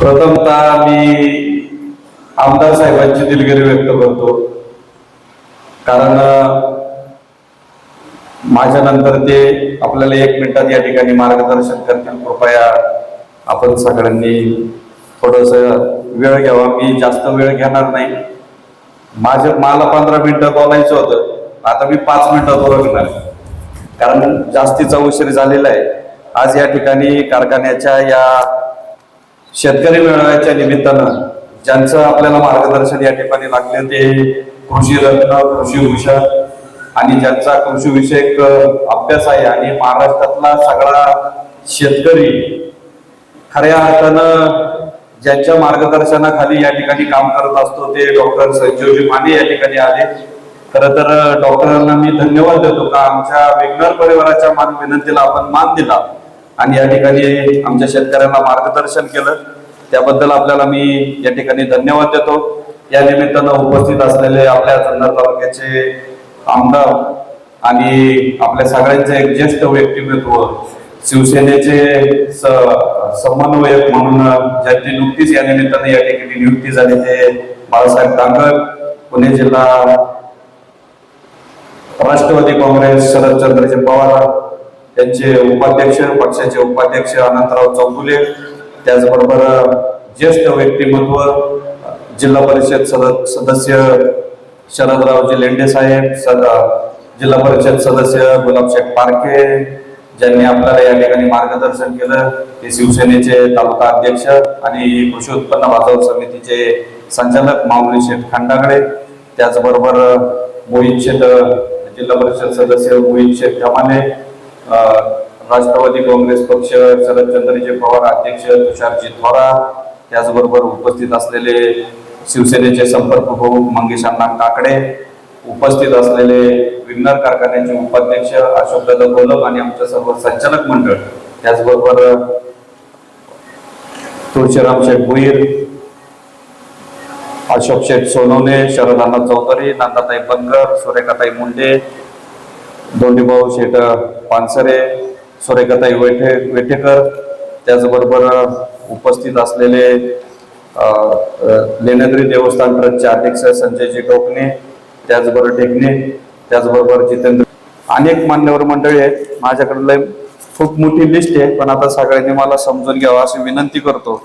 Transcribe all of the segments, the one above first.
प्रथमतः मी आमदार साहेबांची दिलगिरी व्यक्त करतो. कारण माझ्यानंतर माझ्या नंतर ते आपल्याला एक मिनिटात या ठिकाणी मार्गदर्शन करतील. कृपया आपण सगळ्यांनी थोडस वेळ घ्यावा. मी जास्त वेळ घेणार नाही. माझ्या मला पंधरा मिनिटं बोलायचं होतं. आता मी पाच मिनिटात ओळखणार कारण जास्तीचा उशीर झालेला आहे. आज या ठिकाणी कारखान्याच्या या शेतकरी मेळाव्याच्या निमित्तानं ज्यांचं आपल्याला मार्गदर्शन या ठिकाणी लागले ते कृषी रत्न कृषी भूषण आणि ज्यांचा कृषी विषयक अभ्यास आहे आणि महाराष्ट्रातला सगळा शेतकरी खऱ्या अर्थानं ज्यांच्या मार्गदर्शनाखाली या ठिकाणी काम करत असतो ते डॉक्टर संजीवजी माने या ठिकाणी आले. खर तर डॉक्टरांना मी धन्यवाद देतो का? आमच्या विघ्नर परिवाराच्या मान विनंतीला आपण मान दिला. आणि या ठिकाणी आमच्या शेतकऱ्यांना मार्गदर्शन केलं. त्याबद्दल आपल्याला मी या ठिकाणी धन्यवाद देतो. या निमित्तानं उपस्थित असलेले आपल्या जुन्नर तालुक्याचे आमदार आणि आपल्या सगळ्यांचे एक ज्येष्ठ व्यक्तिमत्व शिवसेनेचे समन्वयक म्हणून ज्यांची नुकतीच या निमित्ताने या ठिकाणी नियुक्ती झाली ते बाळासाहेब दांगड पुणे जिल्हा राष्ट्रवादी काँग्रेस शरदचंद्रजी पवार त्यांचे उपाध्यक्ष पक्षाचे उपाध्यक्ष अनंतराव चौगुले त्याचबरोबर ज्येष्ठ व्यक्तिमत्व जिल्हा परिषद सद- सदस्य शरदरावजी लेंडे साहेब जिल्हा परिषद सदस्य गुलाबशेख पारखे ज्यांनी आपल्याला या ठिकाणी मार्गदर्शन केलं. ते शिवसेनेचे तालुका अध्यक्ष आणि कृषी उत्पन्न बाजार समितीचे संचालक माऊली शेठ खंडागडे त्याचबरोबर मोहित शेठ जिल्हा परिषद सदस्य मोहित शेठ धमाने राष्ट्रवादी काँग्रेस पक्ष शरदचंद्रजी पवार अध्यक्ष तुषारजी थोरा त्याचबरोबर उपस्थित असलेले शिवसेनेचे संपर्क प्रमुख मंगेश अण्णा काकडे उपस्थित असलेले विघ्नर कारखान्याचे उपाध्यक्ष अशोकदादा गोलक आणि आमच्या सर्व संचालक मंडळ त्याचबरोबर तुळशीराम शेठ भुईर अशोक शेठ सोनवणे शरदाना चौधरी नंदाताई बनकर सुरेखाताई मुंडे दोंडीभाऊ शेठ पानसरे सुरेखाताई वेठे वेठेकर. त्याचबरोबर उपस्थित असलेले अ, देवस्थान ट्रस्टचे अध्यक्ष संजयजी टोकणे त्याचबरोबर टेकणे त्याचबरोबर जितेंद्र. अनेक मान्यवर मंडळी आहेत. माझ्याकडलं लय खूप मोठी लिस्ट आहे पण आता सगळ्यांनी मला समजून घ्यावं अशी विनंती करतो.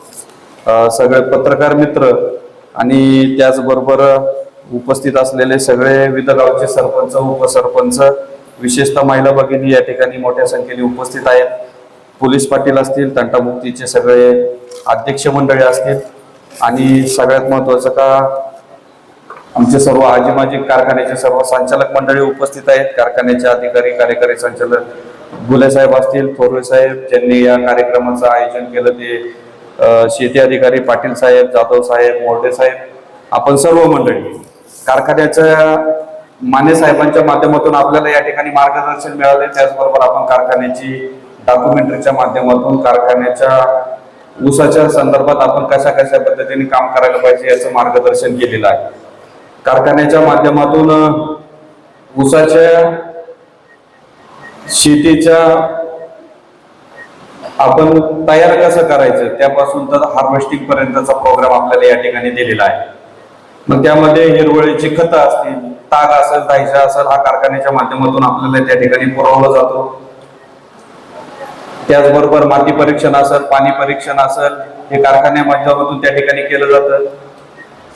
सगळे पत्रकार मित्र आणि त्याचबरोबर उपस्थित असलेले सगळे विदगावचे सरपंच उपसरपंच विशेषतः महिला भगिनी या ठिकाणी मोठ्या संख्येने उपस्थित आहेत. पोलीस पाटील असतील तंटामुक्तीचे सगळे अध्यक्ष मंडळी असतील. आणि सगळ्यात महत्वाचं का आमचे सर्व आजीमाजी कारखान्याचे सर्व संचालक मंडळी उपस्थित आहेत. कारखान्याचे अधिकारी कार्यकारी संचालक गुले साहेब असतील थोरवे साहेब ज्यांनी या कार्यक्रमाचं आयोजन केलं ते शेती अधिकारी पाटील साहेब जाधव साहेब मोर्डे साहेब आपण सर्व मंडळी कारखान्याच्या माने साहेबांच्या माध्यमातून आपल्याला या ठिकाणी मार्गदर्शन मिळाले. त्याचबरोबर आपण कारखान्याची डॉक्युमेंटरीच्या माध्यमातून कारखान्याच्या ऊसाच्या संदर्भात आपण कशा कशा पद्धतीने काम करायला पाहिजे याचं मार्गदर्शन केलेलं आहे. कारखान्याच्या माध्यमातून ऊसाच्या शेतीच्या आपण तयार कसं करायचं त्यापासून तर हार्वेस्टिंग पर्यंतचा प्रोग्राम आपल्याला या ठिकाणी दिलेला आहे. मग त्यामध्ये हिरवळीची खतं असतील ताग असेल दायशा असेल हा कारखान्याच्या माध्यमातून आपल्याला त्या ठिकाणी पुरवला जातो. त्याचबरोबर माती परीक्षण असेल पाणी परीक्षण असेल हे कारखान्या माध्यमातून त्या ठिकाणी केलं जातं.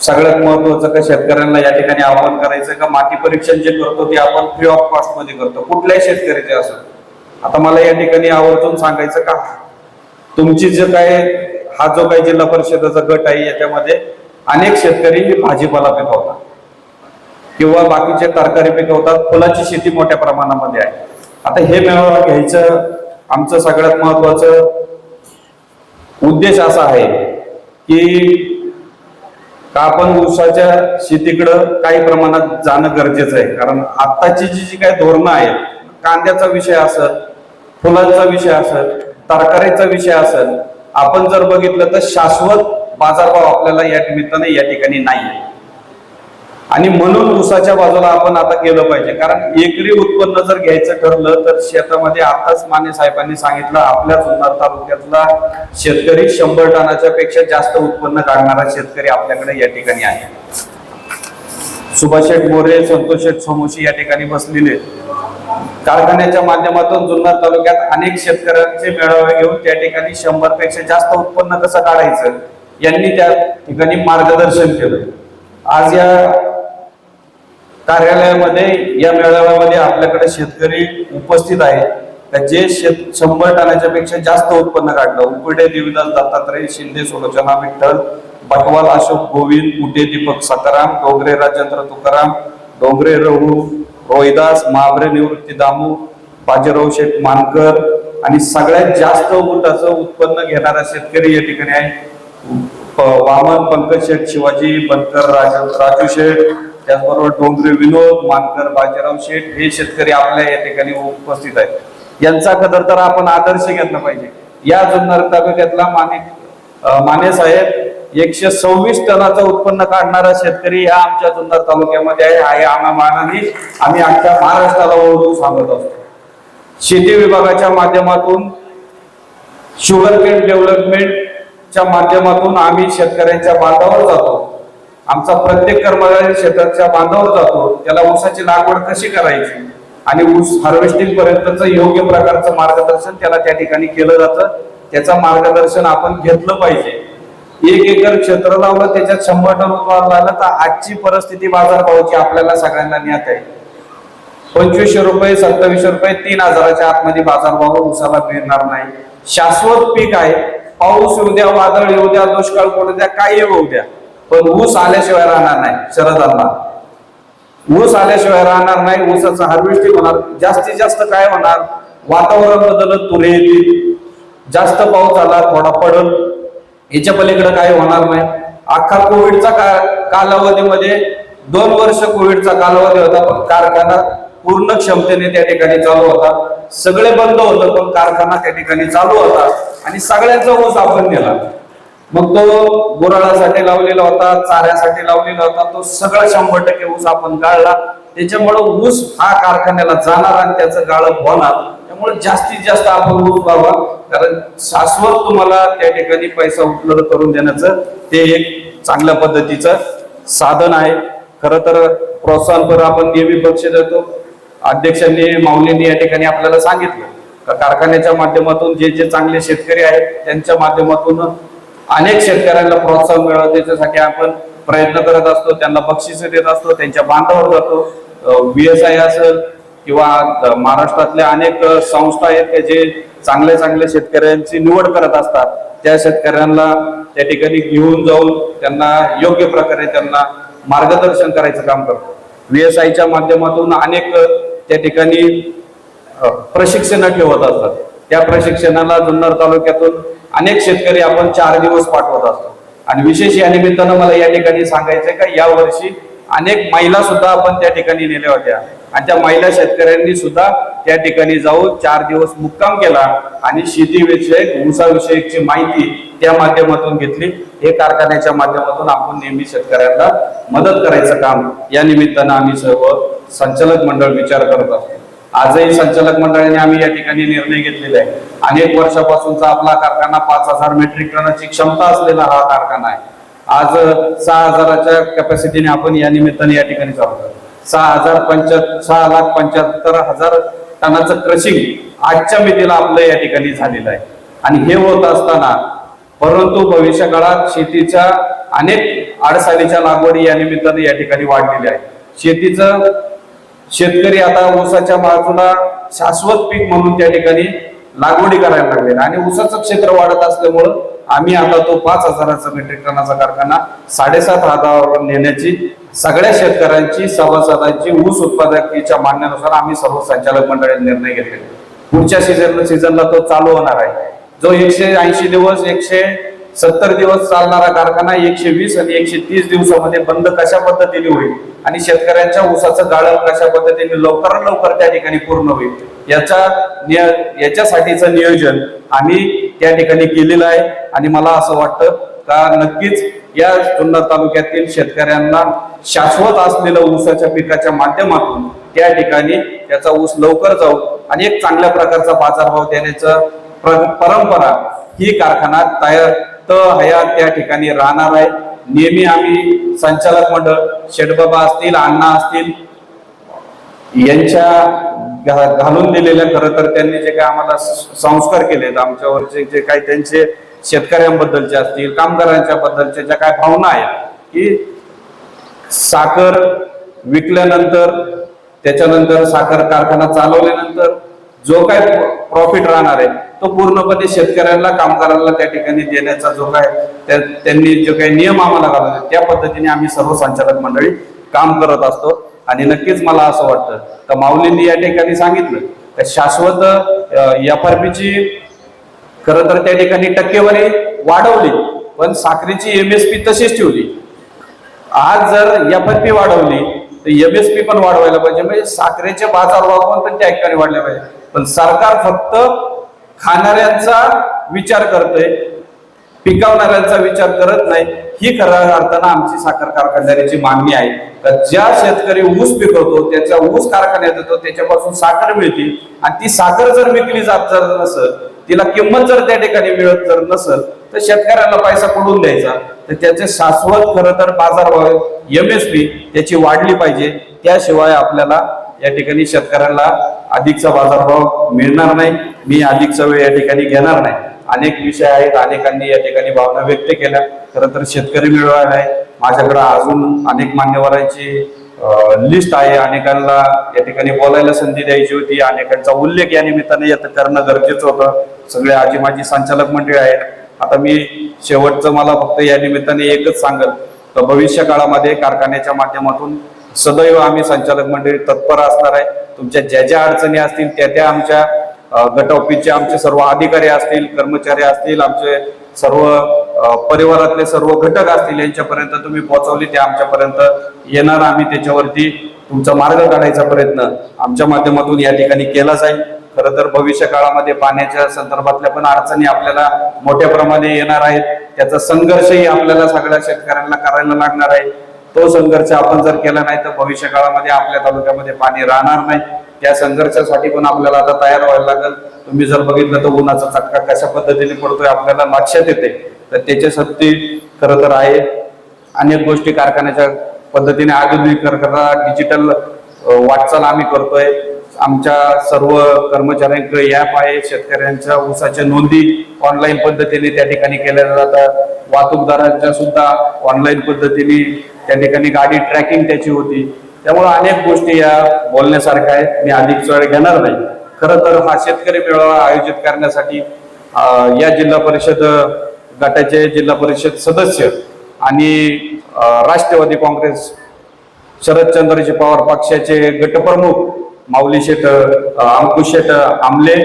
सगळ्यात महत्वाचं का शेतकऱ्यांना या ठिकाणी आवाहन करायचं का माती परीक्षण जे करतो ते आपण फ्री ऑफ कॉस्टमध्ये करतो. कुठल्याही शेतकऱ्याचे असं. आता मला या ठिकाणी आवर्जून सांगायचं का? तुमची जे काय हा जो काही जिल्हा परिषदेचा गट आहे याच्यामध्ये अनेक शेतकरी हे भाजीपाला पिकवतात. किंवा बाकीचे तरकारी पिकवतात फुलाची शेती मोठ्या प्रमाणामध्ये आहे. आता हे मेळावा घ्यायचं आमचं सगळ्यात महत्वाचं उद्देश असा आहे की का आपण ऊसाच्या शेतीकडं काही प्रमाणात जाणं गरजेचं आहे. कारण आत्ताची जी जी काही धोरणं आहेत कांद्याचा विषय असेल फुलांचा विषय असेल तरकारीचा विषय असेल आपण जर बघितलं तर शाश्वत बाजारभाव आपल्याला या निमित्ताने या ठिकाणी नाही आहे आणि म्हणून ऊसाच्या बाजूला आपण आता केलं पाहिजे. कारण एकरी उत्पन्न जर घ्यायचं ठरलं तर शेतामध्ये आताच माने साहेबांनी सांगितलं आपल्या जुन्नर तालुक्यातला शेतकरी शंभर टनाच्या पेक्षा जास्त उत्पन्न काढणारा शेतकरी आपल्याकडे या ठिकाणी आहे. सुभाष शेठ मोरे संतोष शेठ सोमोशी या ठिकाणी बसलेले कारखान्याच्या माध्यमातून जुन्नर तालुक्यात अनेक शेतकऱ्यांचे मेळावे घेऊन त्या ठिकाणी शंभरपेक्षा जास्त उत्पन्न कसं काढायचं यांनी त्या ठिकाणी मार्गदर्शन केलं. आज या कार्यालयामध्ये या मेळाव्यामध्ये आपल्याकडे शेतकरी उपस्थित आहेत. जे शेत शंभर टनाच्या पेक्षा जास्त उत्पन्न काढलं. उकुडे देवीदास दत्तात्रय शिंदे सुलोचना विठ्ठल बटवाल अशोक गोविंद कुटे दीपक सकाराम डोंगरे राजेंद्र तुकाराम डोंगरे रघु रोहिदास महाबरे निवृत्ती दामू बाजीराव शेठ मानकर आणि सगळ्यात जास्त ऊसाचं उत्पन्न घेणारा शेतकरी या ठिकाणी आहे. वामन पंकज शेठ शिवाजी बनकर राजू शेठ त्याचबरोबर डोंगरे विनोद मानकर बाजीराव शेठ हे शेतकरी आपल्या या ठिकाणी उपस्थित आहेत. यांचा कदर तर आपण आदर्श घेतला पाहिजे. या जुन्नर तालुक्यातला माने माने साहेब एकशे सव्वीस टनाचं उत्पन्न काढणारा शेतकरी हा आमच्या जुन्नर तालुक्यामध्ये आहे. हा आम्हा मानाने आम्ही आमच्या महाराष्ट्राला ओळखून सांगत असतो. शेती विभागाच्या माध्यमातून शुगर केन डेव्हलपमेंटच्या माध्यमातून आम्ही शेतकऱ्यांच्या बांधावर जातो. आमचा प्रत्येक कर्मचारी शेताच्या बांधावर जातो त्याला ऊसाची लागवड कशी करायची? आणि ऊस हार्वेस्टिंग पर्यंतच योग्य प्रकारचं मार्गदर्शन त्याला त्या ठिकाणी केलं जातं. त्याचं मार्गदर्शन आपण घेतलं पाहिजे. एक एकर क्षेत्र लावलं त्याच्यात शंभर टन उत्पादन लागलं तर आजची परिस्थिती बाजारभावाची आपल्याला सगळ्यांना ज्ञात आहे. पंचवीसशे रुपये सत्तावीसशे रुपये तीन हजाराच्या आतमध्ये बाजारभाव ऊसाला मिळणार नाही. शाश्वत पीक आहे. पाऊस येऊ द्या वादळ येऊ द्या दुष्काळ पडू द्या काही येऊ द्या. पण ऊस आल्याशिवाय राहणार नाही शरदांना ऊस आल्याशिवाय राहणार नाही ऊसाचं हार्वेस्टिंग होणार. जास्तीत जास्त काय होणार? वातावरण बदलत तुरे येतील. जास्त पाऊस आला थोडा पडल. याच्या पलीकडे काय होणार नाही. अख्खा कोविडचा का- कालावधीमध्ये दोन वर्ष कोविडचा कालावधी होता पण कारखाना पूर्ण क्षमतेने त्या ठिकाणी चालू होता. सगळे बंद होतं पण कारखाना त्या ठिकाणी चालू होता. आणि सगळ्यांचा ऊस आपण नेला. मग तो गुराळासाठी लावलेला होता चाऱ्यासाठी लावलेला होता तो सगळा शंभर टक्के ऊस आपण गाळला. त्याच्यामुळे ऊस हा कारखान्याला जाणार आणि त्याचं गाळप होणार. त्यामुळे जास्तीत जास्त आपण ऊस व्हावा. कारण शाश्वत तुम्हाला त्या ठिकाणी पैसा उपलब्ध करून देण्याचं ते एक चांगल्या पद्धतीचं साधन आहे. खर तर प्रोत्साहनपर आपण नेहमी बक्षीस देतो. अध्यक्षांनी माऊलींनी या ठिकाणी आपल्याला सांगितलं. का कारखान्याच्या माध्यमातून जे जे चांगले शेतकरी आहेत त्यांच्या माध्यमातून अनेक शेतकऱ्यांना प्रोत्साहन मिळावं त्याच्यासाठी आपण प्रयत्न करत असतो त्यांना बक्षीस देत असतो त्यांच्या बांधावर जातो. बीएसआय असेल किंवा महाराष्ट्रातल्या अनेक संस्था आहेत की जे चांगल्या चांगल्या शेतकऱ्यांची निवड करत असतात. त्या शेतकऱ्यांना त्या ठिकाणी घेऊन जाऊन त्यांना योग्य प्रकारे त्यांना मार्गदर्शन करायचं काम करतो. व्हीएसआयच्या माध्यमातून अनेक त्या ठिकाणी प्रशिक्षण ठेवत असतात. त्या प्रशिक्षणाला जुन्नर तालुक्यातून अनेक शेतकरी आपण चार दिवस पाठवत असतो. आणि विशेष या निमित्तानं मला या ठिकाणी सांगायचंय का या वर्षी अनेक महिला सुद्धा आपण त्या ठिकाणी नेल्या होत्या. आणि त्या महिला शेतकऱ्यांनी सुद्धा त्या ठिकाणी जाऊन चार दिवस मुक्काम केला आणि शेतीविषयक ऊसाविषयकची माहिती त्या माध्यमातून घेतली. हे कारखान्याच्या माध्यमातून आपण नेहमी शेतकऱ्यांना मदत करायचं काम या निमित्तानं आम्ही सर्व संचालक मंडळ विचार करत असतो आजही संचालक मंडळाने आम्ही या ठिकाणी निर्णय घेतलेला आहे. अनेक वर्षापासूनचा आपला कारखाना पाच हजार मेट्रिक टनाची क्षमता असलेला हा कारखाना आहे. आज सहा हजाराच्या कॅपॅसिटीने आपण या निमित्ताने या ठिकाणी चालतो सहा हजार पंच्याहत्तर सहा लाख पंच्याहत्तर हजार टनाचं क्रशिंग आजच्या मितीला आपलं या ठिकाणी झालेलं आहे. आणि हे होत असताना परंतु भविष्य काळात शेतीच्या अनेक आडसाडीच्या लागवडी या निमित्ताने या ठिकाणी वाढलेल्या आहे शेतीचं शेतकरी आता ऊसाच्या बाजूला शाश्वत पीक म्हणून त्या ठिकाणी लागवडी करायला लागले आणि ऊसाचं क्षेत्र वाढत असल्यामुळं आम्ही आता तो पाच हजाराचा मेट्रिक टनाचा कारखाना साडेसात हजारावर नेण्याची सगळ्या शेतकऱ्यांची सभासदांची ऊस उत्पादकीच्या मागण्यानुसार आम्ही सर्व संचालक मंडळाने निर्णय घेतले पुढच्या सीझन सीझनला तो चालू होणार आहे. जो एकशे ऐंशी दिवस एकशे सत्तर दिवस चालणारा कारखाना एकशे वीस आणि एकशे तीस दिवसामध्ये बंद कशा पद्धतीने होईल? आणि शेतकऱ्यांच्या ऊसाचं गाळण कशा पद्धतीने लवकरात लवकर त्या ठिकाणी पूर्ण होईल? याचा निय- याच्यासाठीचं नियोजन आम्ही त्या ठिकाणी केलेलं आहे. आणि मला असं वाटतं का नक्कीच या जुन्नर तालुक्यातील शेतकऱ्यांना शाश्वत असलेलं ऊसाच्या पिकाच्या माध्यमातून त्या ठिकाणी त्याचा ऊस लवकर जाऊ आणि एक चांगल्या प्रकारचा बाजारभाव देण्याचं प्र- परंपरा ही कारखाना तयार त हयात त्या ठिकाणी राहणार आहे. नेहमी आम्ही संचालक मंडळ शेठबाबा असतील अण्णा असतील यांच्या घालून दिलेल्या खरं तर त्यांनी जे काय आम्हाला संस्कार केलेत आमच्यावरचे जे काही त्यांचे शेतकऱ्यांबद्दलचे असतील कामगारांच्या बद्दलच्या ज्या काय भावना आहेत की साखर विकल्यानंतर त्याच्यानंतर साखर कारखाना चालवल्यानंतर जो काय प्रॉफिट राहणार आहे तो पूर्णपणे शेतकऱ्यांना कामगारांना त्या ठिकाणी देण्याचा जो काय त्यांनी जो काही नियम आम्हाला घालवले त्या पद्धतीने आम्ही सर्व संचालक मंडळी काम करत असतो. आणि नक्कीच मला असं वाटतं तर माऊलींनी या ठिकाणी सांगितलं तर शाश्वत एफ आर पीची खरं तर त्या ठिकाणी टक्केवारी वाढवली पण साखरेची एमएसपी तशीच ठेवली. आज जर एफ पी वाढवली तर एमएसपी पण वाढवायला पाहिजे. म्हणजे साखरेचे बाजारभाव पण त्या ठिकाणी वाढले पाहिजे. पण सरकार फक्त खाणाऱ्यांचा विचार करतोय पिकवणाऱ्यांचा विचार करत नाही. ही खऱ्या अर्थानं आमची साखर कारखानदारीची मागणी आहे. तर ज्या शेतकरी ऊस पिकवतो त्याच्या ऊस कारखान्यात येतो त्याच्यापासून साखर मिळते. आणि ती साखर जर विकली जात जर नसल तिला किंमत जर त्या ठिकाणी मिळत जर नसल तर शेतकऱ्याला पैसा पडून द्यायचा? तर त्याचे शाश्वत खरं तर बाजारभाव एमएसपी त्याची वाढली पाहिजे. त्याशिवाय आपल्याला या ठिकाणी शेतकऱ्याला अधिकचा बाजारभाव मिळणार नाही. मी अधिकचा वेळ या ठिकाणी घेणार नाही. अनेक विषय आहेत. अनेकांनी या ठिकाणी भावना व्यक्त केल्या. खरं तर शेतकरी मिळवायला आहे. माझ्याकडे अजून अनेक मान्यवरांची लिस्ट आहे. अनेकांना या ठिकाणी बोलायला संधी द्यायची होती. अनेकांचा उल्लेख या निमित्ताने येतं करणं गरजेचं होतं. सगळे आजी माझी संचालक मंडळी आहेत. आता मी शेवटचं मला फक्त या निमित्ताने एकच सांगल. तर भविष्य काळामध्ये कारखान्याच्या माध्यमातून सदैव आम्ही संचालक मंडळी तत्पर असणार आहे. तुमच्या ज्या ज्या अडचणी असतील त्या त्या आमच्या गट ऑफिसचे आमचे सर्व अधिकारी असतील कर्मचारी असतील आमचे सर्व परिवारातले सर्व घटक असतील यांच्यापर्यंत तुम्ही पोहोचवली ते आमच्यापर्यंत येणार. आम्ही त्याच्यावरती तुमचा मार्ग काढायचा प्रयत्न आमच्या माध्यमातून या ठिकाणी केला जाईल. खरं तर भविष्य काळामध्ये पाण्याच्या संदर्भातल्या पण अडचणी आपल्याला मोठ्या प्रमाणे येणार आहेत. त्याचा संघर्षही आपल्याला सगळ्या शेतकऱ्यांना करायला लागणार आहे. तो संघर्ष आपण जर केला नाही तर भविष्य काळामध्ये आपल्या तालुक्यामध्ये पाणी राहणार नाही. त्या संघर्षासाठी पण आपल्याला आता तयार व्हायला लागेल. तुम्ही जर बघितलं तर उन्हाचा चटका कशा पद्धतीने पडतोय आपल्याला लक्षात येते. तर त्याच्यासाठी खरं तर आहे. अनेक गोष्टी कारखान्याच्या पद्धतीने आधुनिकीकरण डिजिटल वाटचाल आम्ही करतोय. आमच्या सर्व कर्मचाऱ्यांकडे ॲप आहे शेतकऱ्यांच्या ऊसाच्या नोंदी ऑनलाईन पद्धतीने त्या ठिकाणी केल्या जातात. वाहतूकदारांच्या सुद्धा ऑनलाईन पद्धतीने त्या ठिकाणी गाडी ट्रॅकिंग त्याची होती. त्यामुळे अनेक गोष्टी या बोलण्यासारख्या आहेत. मी अधिक वेळ घेणार नाही. खरं तर हा शेतकरी मेळावा आयोजित करण्यासाठी या जिल्हा परिषद गटाचे जिल्हा परिषद सदस्य आणि राष्ट्रवादी काँग्रेस शरदचंद्रजी पवार पक्षाचे गटप्रमुख माऊली शेट अंकुश शेट आमले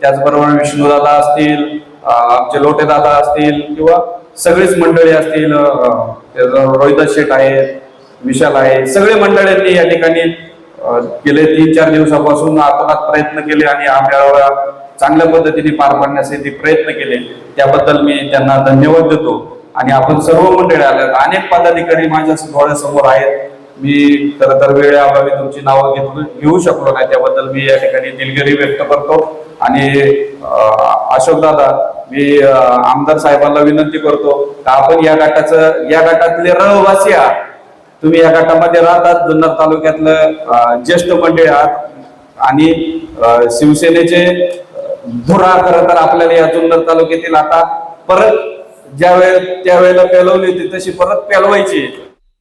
त्याचबरोबर विष्णूदादा असतील आमचे लोटेदादा असतील किंवा सगळीच मंडळी असतील अं, त्याचं रोहिदास शेठ आहेत विशाल आहे सगळे मंडळींनी या ठिकाणी गेले तीन चार दिवसापासून आतोनात प्रयत्न केले आणि हा मेळावा चांगल्या पद्धतीने पार पाडण्यासाठी प्रयत्न केले. त्याबद्दल मी त्यांना धन्यवाद देतो. आणि आपण सर्व मंडळी आल्या अनेक पदाधिकारी माझ्या डोळ्यासमोर आहेत. मी खरं तर वेळेअभावी तुमची नावं घेतली घेऊ शकलो नाही. त्याबद्दल मी या ठिकाणी दिलगिरी व्यक्त करतो. आणि अशोक दादा मी आमदार साहेबांना विनंती करतो का आपण या गटाचं या गटातले रहिवासी आहात. तुम्ही या गटामध्ये राहतात जुन्नर तालुक्यातलं ज्येष्ठ मंडळी आहात. आणि शिवसेनेचे धुरा खरं तर आपल्याला या जुन्नर तालुक्यातील आता परत ज्या वेळेला त्यावेळेला पेलवली होती तशी परत पेलवायची